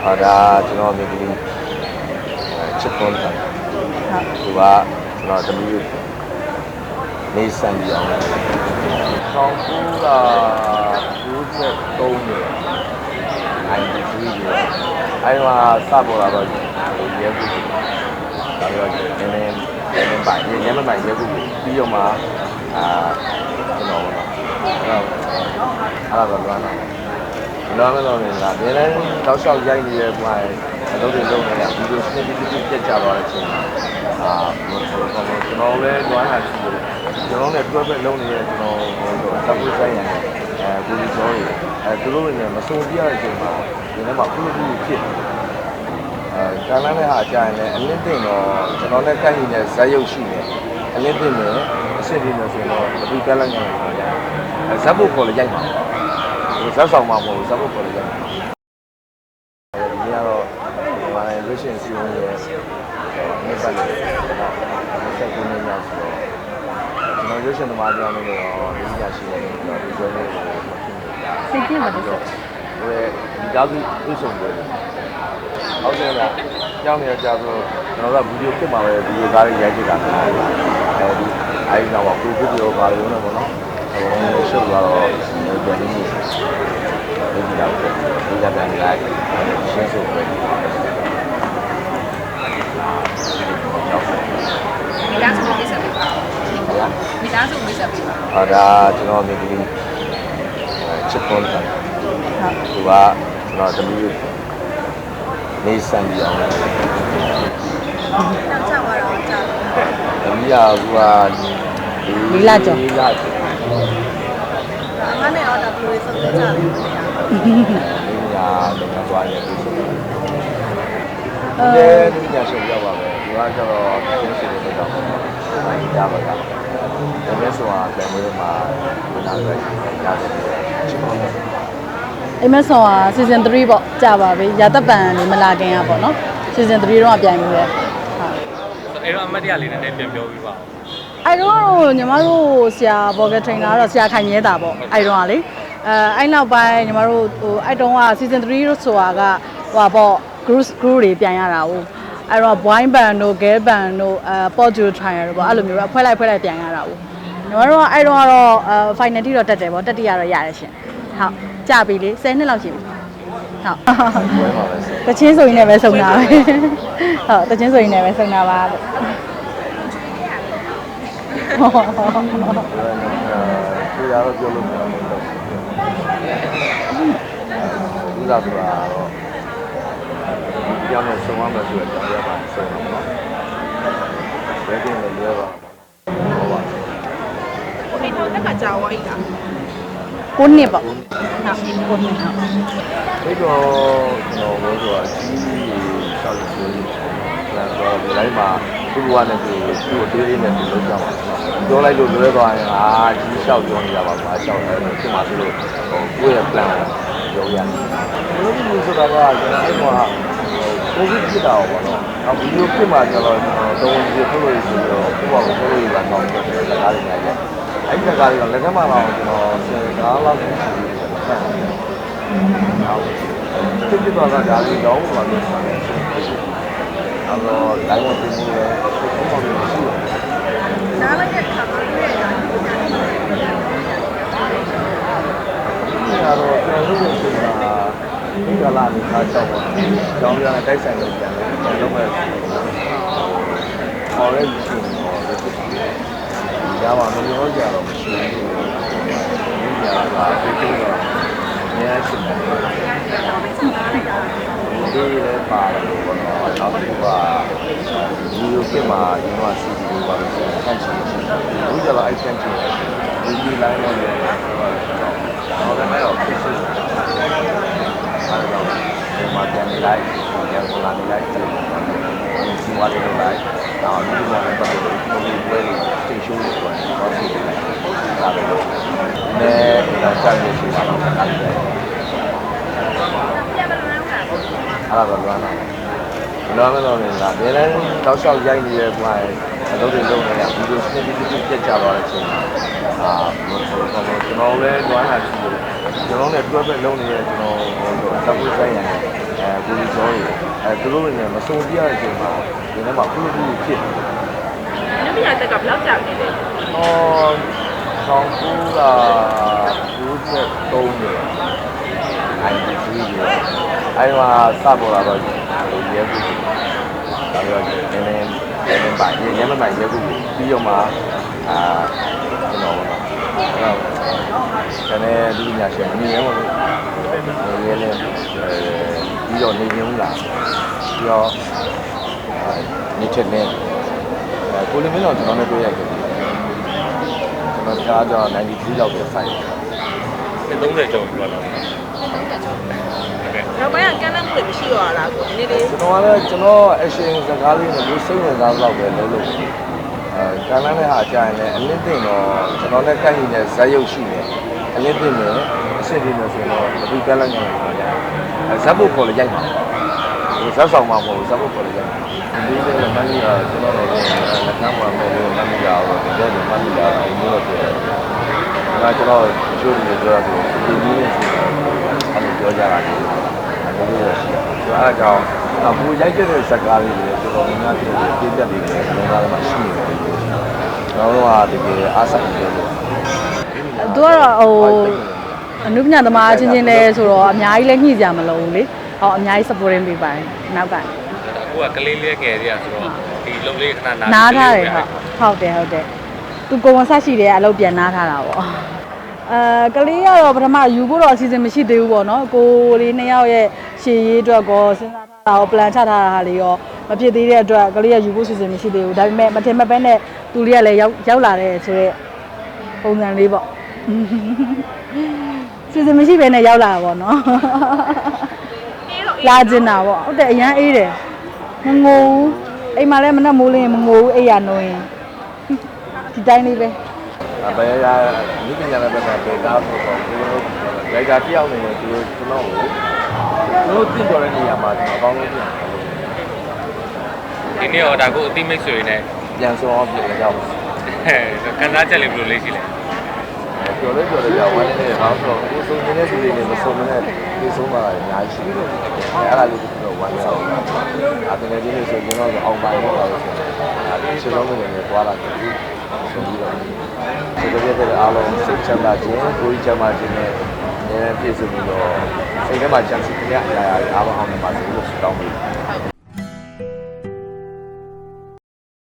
ဟာဒါကျွန်တော်မိကလေးချစ်ပွန်တာဟုတ်သူကကျွန်တော်တမီးနေဆန်ပြီးအောင်ဆောင်းကူက93နေ93နေအဲ့မှာစပေါ်လာတော့ရဲကူဒါတော့နည်းနည်းနည်းနည်းပိုင်နည်းနည်းပိုင်ရဲကူပြီးတော့မှအာကျွန်တော်တော့အဲ့ဒါတော့လွမ်းတာ လောမလို့လည်းဒါဘယ်လဲတောက်လျှောက်ရိုက်နေတဲ့ဘွားအလုပ်တွေလုပ်နေတာဗီဒီယိုစနစ်တစ်ခုပြတ်ကြသွားတဲ့အချိန်မှာအာကျွန်တော်လည်းလွမ်းတာရှိတယ်ကျွန်တော်လည်းတွဲပဲလုပ်နေတဲ့ကျွန်တော်ဟိုတပ်ဖွဲ့ဆိုင်ရတယ်အဲဘူလီကျော်တွေအဲသူတို့လည်းမစုံပြရတဲ့အချိန်မှာဒီထဲမှာခုလိုခုဖြစ်အဲကာလနဲ့ဟာအကြရင်လည်းအလင်းတင်တော့ကျွန်တော်နဲ့တိုက်နေတဲ့ဇက်ရုပ်ရှိတယ်အလင်းတင်တယ်အစ်စ်တင်တယ်ဆိုတော့ဘယ်သူကလည်းညံ့နေတယ်ဇက်ဖို့ခေါ်လည်းရိုက်ပါ ဇက်ဆောင်မှာမဟုတ်ဘူးဇက်ဖို့ခေါ်လည်းရိုက်ပါဒီကတော့ဒီမှာလည်း vision စီဝင်ရဲ့နေပတ်တယ်နော်ဆက်ကူနေရဆိုတော့ကျွန်တော် vision သမားကြောင်းလို့တော့ဒီကြရှိတယ်ကျွန်တော်ဒီကျွဲလေးကိုမဖြစ်နေကြစိတ်ကြည့်မလို့ဆိုဟိုဒီကားကြီးသူ့ဆောင်ပွဲဟုတ်တယ်လားကြောင်းနေကြဆိုကျွန်တော်ကဗီဒီယိုဖြစ်မှာပဲဗီဒီယိုကားလေးရိုက်ကြည့်တာအဲဒီအဲဒီတော့ကိုဗီဒီယိုပါလို့နော်ဘောနော်ဟိုရှုပ်သွားတော့ ပြန်နေနေဒီကတော့ဒီကပြန်လိုက်ရှင်းဆိုပဲမိသားစုမိတ်ဆက်ပေးပါဟုတ်လားမိသားစုမိတ်ဆက်ပေးပါဟာဒါကျွန်တော်မိကလေးချစ်ပွန်တာဟုတ်သူကကျွန်တော်တမီးနေဆန်ပြီးအောင်တောက်ချသွားတော့ကြာတမီးကသူကလီလာကျော်လီလာကျော်အမ နဲ့တော့ဒါဘယ်လိုဆုံးဖြတ်ကြလဲဒီညာတော့သွားနေပြီဆိုတော့အဲဒီညာရှင်းရောက်ပါပဲဒီကကျတော့ရှင်းရှင်းလေးတော့ဘာကြီးကြပါလားဒါမဲ့ဆိုတာပြန်လို့မှာနားပဲရတယ်ချစ်ပွန်တာအိမ်မက်ဆောင်က season 3ပေါ့ကြာပါပြီရာသက်ပံနေမလာခင်อ่ะပေါ့နော် season 3တော့ပြိုင်မှုရဲ့ဟုတ်အဲ့တော့အမတ်တရလေးနဲ့ပြန်ပြောပြီးပါဦးအဲ့တော့ကတော့ညီမတို့ဆရာဘော်ဂထရိနာကတော့ဆရာခိုင်ရဲတာပေါ့အဲ့တော့ကလေ အဲအဲ့နောက်ပိုင်းညီမတို့ဟိုအဲ့တုန်းက season 3လို့ဆိုတာကဟိုပါပေါ့ group group တွေပြန်ရတာဟိုအဲ့တော့ boy band တို့ girl band တို့အဲ pop duo trial တို့ပေါ့အဲ့လိုမျိုးတော့ဖွဲလိုက်ဖွဲလိုက်ပြန်ရတာဟိုညီမတို့ကအဲ့တော့ကတော့အဲ final တိတော့တက်တယ်ပေါ့တက်တိရတော့ရတယ်ရှင်ဟုတ်ကြပြီလေ10နှစ်လောက်ရှိပြီဟုတ်ပွဲမှာပဲဆိုတချင်းဆိုရင်လည်းပဲစုံတာပဲဟုတ်တချင်းဆိုရင်လည်းပဲစုံတာပါလို့သူရတော့ပြောလို့မရ ဘူးသူသာဆိုတာတော့ဒီကြောင်နဲ့ဆုံးမမယ်ဆိုတော့ကြောင်ရပါဆုံးတော့နော်ဘယ်ကင်းလဲလွဲပါဟုတ်ပါကိုနေတော့တက်ကကြာဝါကြီးလားကိုနှစ်ပေါ့ဟုတ်ကိုနှစ်ဟုတ်ဒီတော့ကျွန်တော်တို့ဆိုတာကြီးကြီးရှောက်လို့ဆိုရင်ကျွန်တော်ဒီလိုက်မှာသူ့ဘဝနဲ့သူသူ့အသေးလေးနဲ့သူလုပ်ကြပါပြောလိုက်လို့လွဲသွားရင်အာကြီးလျှောက်ပြောနေရပါဘာလျှောက်လဲဖြစ်မှာသူတို့ဟိုကိုယ့်ရဲ့ plan ကိုပြောရတယ်ဘယ်လိုမျိုးဆိုတာကကျွန်တော်အဲ့မှာကိုဗစ်ဖြစ်တာပေါ့နော်နောက်ဗီဒီယိုဖြစ်မှာကျတော့ကျွန်တော်တုံးကြီးထုတ်လို့ရဆိုတော့ကိုယ့်ဘာကိုထုတ်လို့ရတာတော့ကျွန်တော်စကားတွေများရဲ့အဲ့ဒီစကားတွေကလက်ထက်မှာတော့ကျွန်တော်ဆယ်ကားလောက်ရှိတယ်ဆက်တယ်နောက်ဖြစ်ဖြစ်သွားတာဒါလေးတော့ဘာလို့ဆိုလဲအဲ့တော့ line ဝင်ပြီးလို့ဘုံဘုံမရှိဘူးနားလိုက်တဲ့ခါမှာတွေ့ရတာ ဒီကတော့ကျွန်တော်တို့ရဲ့အချိန်မှာ ဒီကလာနေသားချောက်ပါကျောင်းပြန်တိုက်ဆိုင်လို့ပြန်တယ်လုံးမဲ့ခေါ်ရဲရှိနေတော့ဒီကမှာမလို့ကြတော့မရှိဘူးဒီကလာပြီးတော့အများရှိတယ်ဒီလည်းပါတယ်ဘောနော်နောက်တစ်ခုကဒီလိုဖြစ်မှာဒီမှာစီဒီပါလို့ဆိုဆန့်ချင်တယ်ဘူးကြတော့အဲ့ဆန့်ချင်တယ်ဒီဒီ line တော့လည်းတော့လည်းတော့ဖြစ်ရှိတယ် အားလုံးဒီမှာပြန်နေလိုက်ပြန်လာနေလိုက်ဒီမှာနေလိုက်နောက်ဒီမှာလည်းပတ်သက်လို့ဒီပွဲတွေသိရှိလို့ဆိုရင်တော့ရှိတယ်ဒါပဲလို့နည်းတော့စမ်းနေရှိတာတော့အဲ့ဒါပဲအဲ့ဒါတော့လွမ်းတာလွမ်းမလို့လည်းလားဘယ်လဲတောက်လျှောက်ရိုက်နေတဲ့ဘွားရဲ့အ လုပ်တွေလုပ်နေတာဗီဒီယိုစနစ်တစ်ခုပြတ်ကြသွားတဲ့အချိန်မှာအာဟိုကျွန်တော်လည်းလွမ်းတာရှိတယ်ကျွန်တော်လည်းတွဲပဲလုပ်နေတဲ့ကျွန်တော်ဟိုတပ်ဖွဲ့ဆိုင်ရတယ်ကိုကြီးကျော်တွေအဲသူတို့တွေနဲ့မစုံပြရတဲ့အချိန်မှာဒီထဲမှာခုလူခုဖြစ်နေတယ်နမရတက်ကဘယ်လောက်ကြာနေလဲ။အော်ဆောင်ကူလာ93နေ။93နေ။အဲ့မှာစပေါ်လာတော့ရဲကူ။ဒါပြောနည်းနည်းနည်းနည်း ပိုင်နည်းနည်းပိုင်ရဲကူပြီးတော့မှအာကျွန်တော်ပေါ့နော်။အဲ့တော့ကျွန်တော်ဒီညရှင်နေရဲမလို့နေရဲလဲပြီးတော့နေရင်လာပြီးတော့နေချက်နေအဲကိုလေးမင်းတော့ကျွန်တော်နဲ့တွေ့ရိုက်ခဲ့တယ်ကျွန်တော်ကြားတော့93လောက်ပဲဆိုင်တယ်30ကျော်ပြီပေါ့နော် နောက်ပိုင်းကကမ်းလှမ်းမှုတွေမရှိတော့လားကိုဒီနေ့လေးကျွန်တော်ကလည်းကျွန်တော်အရှင်စကားလေးနဲ့စိတ်ဝင်စားတော့ပဲလုပ်လို့အဲကံလန်းတဲ့ဟာကြာရင်လည်းအလင်းတင်တော့ကျွန်တော်နဲ့ကိုက်နေတဲ့ဇက်ရုပ်ရှိတယ်အလင်းတင်တယ်အစစ်တင်တယ်ဆိုတော့ဒီကံလန်းညာကိုကြာအဲဇက်ဖို့ခေါ်လို့ရိုက်မှာဒီဇက်ဆောင်မှာမဟုတ်ဘူးဇက်ဖို့ခေါ်လို့ရိုက်မှာဒီလိုလည်းမန်နီယာကျွန်တော်တို့လည်းလက်ခံမှာပဲလို့မန်နီယာတော့ဒီလိုမန်နီယာအမျိုးတော့ပြောတယ်ဒါကျွန်တော်ချိုးနေကြတော့ဒီနည်းနဲ့ဆိုတော့အဲ့လိုပြောကြတာ လေအဲ့လိုရှိတယ်အဲဒါကြောင့်အခုရိုက်တဲ့စကားလေးတွေတော်တော်များများပြည့်ပြည့်နေတယ်ကျွန်တော်ကမှရှိနေတယ်ကျွန်တော်တို့ကတကယ်အားဆိုင်တယ်လို့သူကတော့ဟိုအနုပညာသမားချင်းချင်းလဲဆိုတော့အများကြီးလဲညှိကြမလို့လေဟောအများကြီး supporting ပေးပါတယ်နောက်ကအခုကကလေးလေးငယ်တွေကဆိုတော့ဒီလုံလေးခဏနားနားထားတယ်ဟုတ်ဟုတ်တယ်ဟုတ်တယ်သူကိုဝန်ဆက်ရှိတယ်အလုပ်ပြန်နားထားတာပေါ့ အဲကလေးကတော့ပထမယူဖို့တော့အစီအစဉ်မရှိသေးဘူးပေါ့နော်ကိုလေးနှစ်ယောက်ရဲ့ရှေ့ရေးအတွက်ကောစဉ်းစားထားတာရော plan ချထားတာဟာလေးရောမဖြစ်သေးတဲ့အတွက်ကလေးကယူဖို့အစီအစဉ်မရှိသေးဘူးဒါပေမဲ့မထင်မဲ့ပဲနဲ့သူလေးကလည်းရောက်ရောက်လာတဲ့ဆိုတော့ပုံစံလေးပေါ့စီစဉ်မရှိဘဲနဲ့ရောက်လာတာပေါ့နော်အေးတော့လာကျင်တာပေါ့ဟုတ်တယ်အရန်အေးတယ်မငိုဘူးအိမ်မှာလည်းမနဲ့မိုးလင်းရင်မငိုဘူးအိမ်ရနိုးရင်ဒီတိုင်းလေးပဲအ ဘယ်ရာဒီပညာနဲ့ပတ်သက်တဲ့ဒါဆိုတော့ဒီလိုရိုက်တာတယောက်နေတယ်ဒီလိုကျွန်တော်ကိုတို့တင်တော်တဲ့နေရာမှာကျွန်တော်အကောင်းဆုံးပြန်ဒီနေ့တော့ဒါကိုအတိမိတ်ဆွေနဲ့ပြန်ဆောင်အောင်ပြန်ရောက်ကန်စားချက်လေးဘယ်လိုလေးရှိလဲပြောလို့ပြောလို့ရဝမ်းနေတယ်ဘာလို့ဆိုတော့ကိုစုံနေတဲ့သူတွေနဲ့မစုံတဲ့ဒီဆုံးမှာအများကြီးရှိတယ်အဲ့ဒါလေးကိုတော့ဝမ်းရအောင်အဲ့ဒါလည်းဒီလိုဆိုကျွန်တော်အောင်ပါလို့ပါလို့ဆိုတော့ဒီစလုံးတွေနဲ့သွားလာတယ် ဆိုပြီးတော့ဒီလိုပြတဲ့အားလုံးစိတ်ချမ်းသာခြင်းကိုယ်ချမ်းသာခြင်းနဲ့အဲပြည့်စုံပြီးတော့စိတ်ထဲမှာချမ်းသာခြင်းအရာရာအားလုံးအောင်နေပါစေလို့ဆုတောင်းပေး